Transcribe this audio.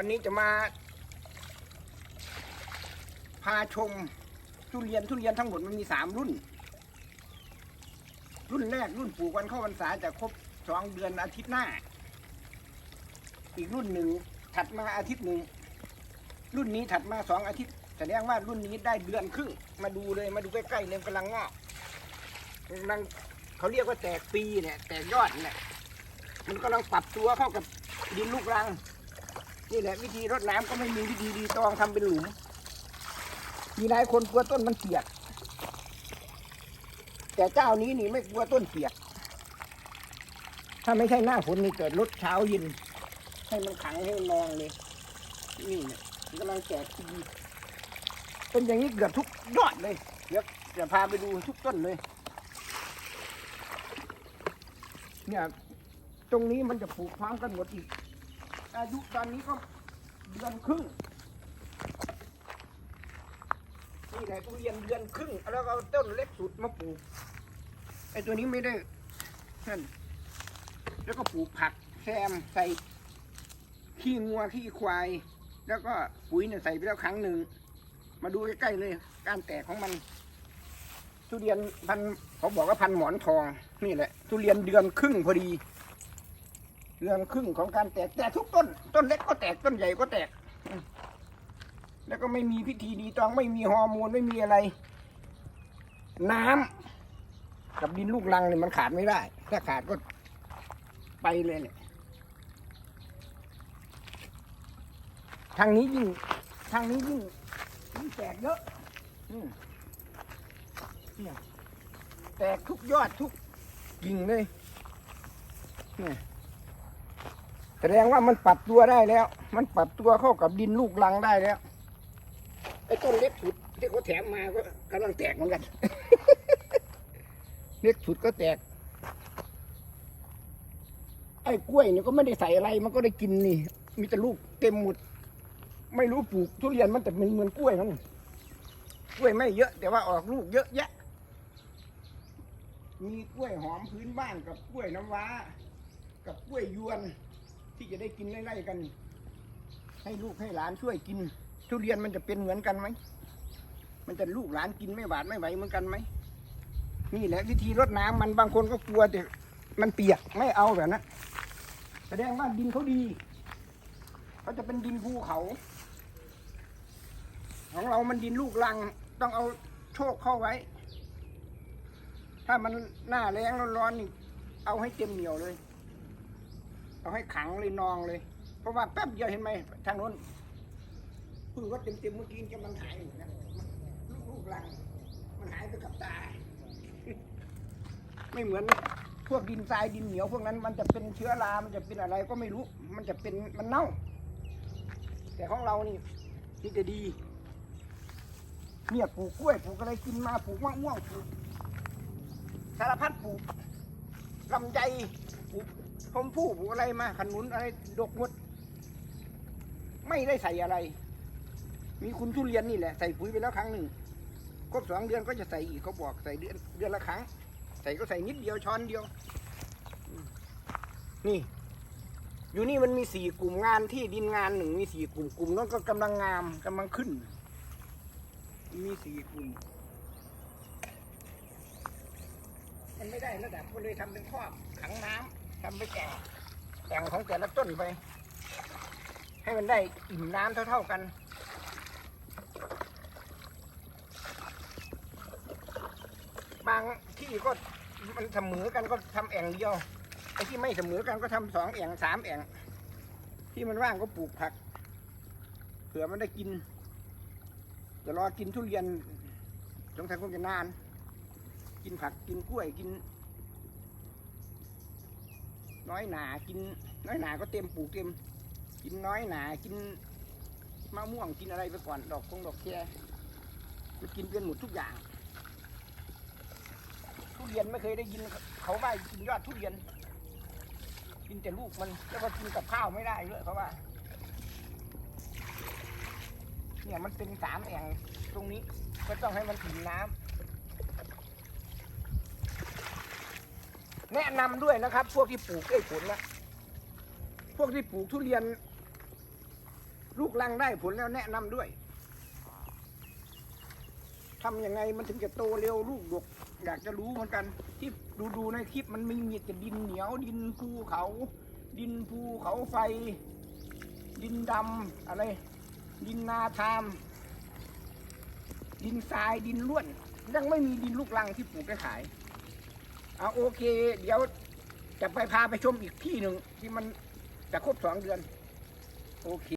วันนี้จะมา พาชมทุเรียนทุเรียนทั้งหมดมันมีสามรุ่น รุ่นแรกรุ่นปลูกวันเข้าพรรษาจะครบสองเดือนอาทิตย์หน้า อีกรุ่นหนึ่งถัดมาอาทิตย์หนึ่งรุ่นนี้ถัดมาสองอาทิตย์แสดงว่ารุ่นนี้ได้เดือนครึ่งมาดูเลยมาดูใกล้ๆเลยกำลังงอกกำลังเขาเรียกว่าแตกปีเนี่ยแตกยอดเนี่ยมันกำลังปรับตัวเข้ากับดินลูกรัง นี่แหละวิธีรดน้ำก็ไม่มีวิธีดีตองทำเป็นหลุม มีหลายคนกลัวต้นมันเปียก แต่เจ้านี้นี่ไม่กลัวต้นเปียก ถ้าไม่ใช่หน้าฝนนี่เกิดรดเช้าเย็นให้มันขังให้มันนองเลย นี่เนี่ยมันกำลังแตกทีเป็นอย่างนี้เกือบทุกยอดเลย เดี๋ยวจะพาไปดูทุกต้นเลย เนี่ย ตรงนี้มันจะปลูกพร้อมกันหมดอีก อายุตอนนี้ก็เดือนครึ่งนี่แหละทุเรียนเดือนครึ่ง แล้วก็เอาต้นเล็กสุดมาปลูกไอ้ตัวนี้ไม่ได้นั่นแล้วก็ปลูกผักแซมใส่ขี้งัวขี้ควาย แล้วก็ปุ๋ยเนี่ยใส่ไปแล้วครั้งหนึ่ง มาดูใกล้ๆเลย การแตกของมัน ทุเรียนพันเขาบอกว่าพันหมอนทอง นี่แหละ ทุเรียนเดือนครึ่งพอดี เดือนครึ่งของการแตกแต่ทุกต้น ต้นเล็กก็แตกต้นใหญ่ก็แตก แล้วก็ไม่มีพิธีดีตองไม่มีฮอร์โมนไม่มีอะไร น้ำกับดินลูกรังเนี่ยมันขาดไม่ได้ ถ้าขาดก็ไปเลยเนี่ยทางนี้ยิ่งทางนี้ยิ่งยิ่งแตกเยอะอืเนี่ยแตกทุกยอดทุกกิ่งเลยเนี่ย แสดงว่ามันปรับตัวได้แล้ว มันปรับตัวเข้ากับดินลูกรังได้แล้วไอ้ต้นเล็กสุดที่เขาแถมมาก็กำลังแตกเหมือนกัน เล็กสุดก็แตก ไอ้กล้วยเนี่ยก็ไม่ได้ใส่อะไรมันก็ได้กินนี่ มีแต่ลูกเต็มหมด ไม่รู้ปลูกทุเรียนมันแต่มันเหมือนกล้วยมันกล้วยไม่เยอะแต่ว่าออกลูกเยอะแยะ มีกล้วยหอมพื้นบ้านกับกล้วยน้ำว้า กับกล้วยยวน ที่จะได้กินไล่ๆกัน ให้ลูกให้หลานช่วยกิน ทุเรียนมันจะเป็นเหมือนกันไหมมันจะลูกหลานกินไม่หวาดไม่ไหวเหมือนกันไหมนี่แหละวิธีรดน้ำมันบางคนก็กลัวแต่มันเปียกไม่เอาแบบนั้นแสดงว่าดินเขาดีเขาจะเป็นดินภูเขา ของเรามันดินลูกรังต้องเอาโชคเข้าไว้ ถ้ามันหน้าแรงร้อนๆนี่เอาให้เต็มเหนียวเลย เอาให้ขังเลยนองเลย เพราะว่าแป๊บเดียวเห็นไหมทางโน้นพึ่งว่าเต็มๆเมื่อกี้กำลังหายหมดนะลูกลูกลัง มันหายไปกับตา ไม่เหมือนพวกดินทรายดินเหนียวพวกนั้นมันจะเป็นเชื้อรา มันจะเป็นอะไรก็ไม่รู้ มันจะเป็นมันเน่า แต่ของเรานี่นี่จะดี เนี่ยปลูกกล้วยปลูกอะไรกินมาปลูกมะม่วงปลูกสารพัดปลูกลำไยปลูก ชมพู่ปลูกอะไรมาขนุนอะไรดกหมด ไม่ได้ใส่อะไร มีคุณทุเรียนนี่แหละใส่ปุ๋ยไปแล้วครั้งหนึ่งครบสองเดือนก็จะใส่อีกเขาบอกใส่เดือนเดือนละครั้ง ใส่ก็ใส่นิดเดียวช้อนเดียว นี่ อยู่นี่มันมีสี่กลุ่มงานที่ดินงานหนึ่งมีสี่กลุ่มกลุ่มนั้นก็กำลังงามกำลังขึ้น มีสี่กลุ่มมันไม่ได้ระดับก็เลยทำเป็นครอบขังน้ำ ทำไปแต่งแต่งของแต่ละต้นไป ให้มันได้อิ่มน้ำเท่าๆกันบางที่ก็มันเสมอกันก็ทำแอ่งเดียวไอ้ที่ไม่เสมอกันก็ทำสองแอ่งสามแอ่งที่มันว่างก็ปลูกผักเผื่อมันได้กินจะรอกินทุเรียนสงสัยคงจะนาน กินผักกินกล้วยกิน น้อยหนากิน น้อยหนาก็เต็มปลูกเต็ม กินน้อยหนากินมะม่วงกินอะไรไปก่อนดอกคงดอกแคมันกินเป็นหมดทุกอย่างทุเรียนไม่เคยได้ยินเขาว่ากินยอดทุเรียน กินแต่ลูกมันแล้วก็กินกับข้าวไม่ได้ด้วยเขาว่า เนี่ยมันเป็นสามแอ่งตรงนี้ก็ต้องให้มันอิ่มน้ำ แนะนำด้วยนะครับ พวกที่ปลูกไอ้ผลนะพวกที่ปลูกทุเรียน ลูกลังได้ผลแล้วแนะนำด้วยทำยังไงมันถึงจะโตเร็วลูกดก อยากจะรู้เหมือนกัน ที่ดูดูในคลิปมันไม่มีแต่ดินเหนียว ดินภูเขา ดินภูเขาไฟ ดินดำอะไร ดินนาทาม ดินทรายดินล้วน ยังไม่มีดินลูกลังที่ปลูกได้ขาย เอาโอเค เดี๋ยวจะไปพาไปชมอีกที่หนึ่งที่มันจะครบสองเดือน โอเค